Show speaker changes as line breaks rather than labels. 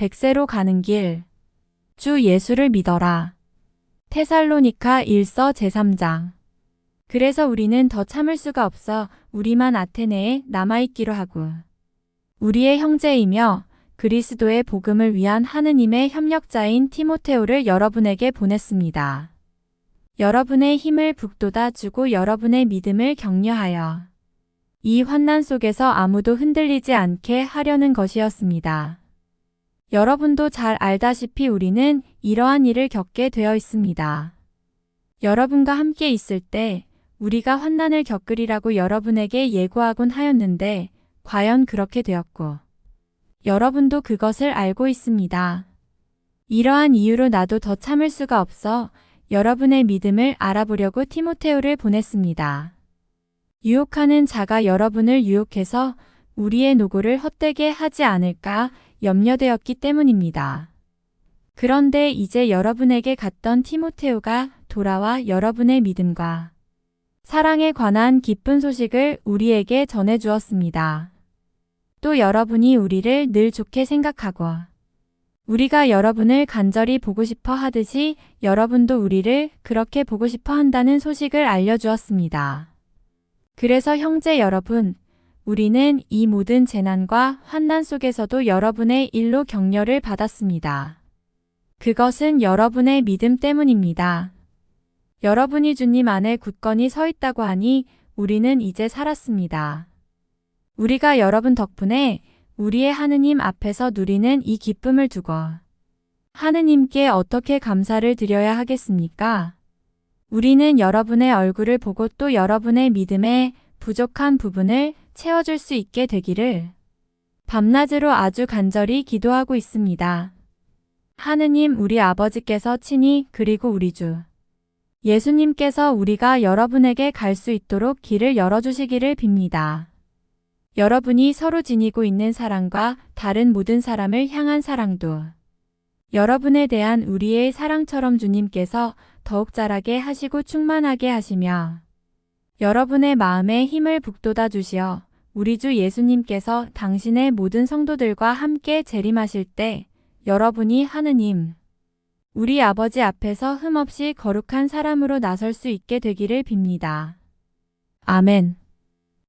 백세로 가는 길. 주 예수를 믿어라. 테살로니카 1서 제3장. 그래서 우리는 더 참을 수가 없어 우리만 아테네에 남아있기로 하고. 우리의 형제이며 그리스도의 복음을 위한 하느님의 협력자인 티모테오를 여러분에게 보냈습니다. 여러분의 힘을 북돋아 주고 여러분의 믿음을 격려하여 이 환난 속에서 아무도 흔들리지 않게 하려는 것이었습니다. 여러분도 잘 알다시피 우리는 이러한 일을 겪게 되어 있습니다. 여러분과 함께 있을 때 우리가 환난을 겪으리라고 여러분에게 예고하곤 하였는데 과연 그렇게 되었고 여러분도 그것을 알고 있습니다. 이러한 이유로 나도 더 참을 수가 없어 여러분의 믿음을 알아보려고 티모테오를 보냈습니다. 유혹하는 자가 여러분을 유혹해서 우리의 노고를 헛되게 하지 않을까 염려되었기 때문입니다. 그런데 이제 여러분에게 갔던 티모테오가 돌아와 여러분의 믿음과 사랑에 관한 기쁜 소식을 우리에게 전해 주었습니다. 또 여러분이 우리를 늘 좋게 생각하고 우리가 여러분을 간절히 보고 싶어 하듯이 여러분도 우리를 그렇게 보고 싶어 한다는 소식을 알려주었습니다. 그래서 형제 여러분, 우리는 이 모든 재난과 환난 속에서도 여러분의 일로 격려를 받았습니다. 그것은 여러분의 믿음 때문입니다. 여러분이 주님 안에 굳건히 서 있다고 하니 우리는 이제 살았습니다. 우리가 여러분 덕분에 우리의 하느님 앞에서 누리는 이 기쁨을 두고 하느님께 어떻게 감사를 드려야 하겠습니까? 우리는 여러분의 얼굴을 보고 또 여러분의 믿음에 부족한 부분을 채워줄 수 있게 되기를 밤낮으로 아주 간절히 기도하고 있습니다. 하느님 우리 아버지께서 친히 그리고 우리 주 예수님께서 우리가 여러분에게 갈 수 있도록 길을 열어주시기를 빕니다. 여러분이 서로 지니고 있는 사랑과 다른 모든 사람을 향한 사랑도 여러분에 대한 우리의 사랑처럼 주님께서 더욱 자라게 하시고 충만하게 하시며 여러분의 마음에 힘을 북돋아 주시어 우리 주 예수님께서 당신의 모든 성도들과 함께 재림하실 때 여러분이 하느님 우리 아버지 앞에서 흠없이 거룩한 사람으로 나설 수 있게 되기를 빕니다. 아멘.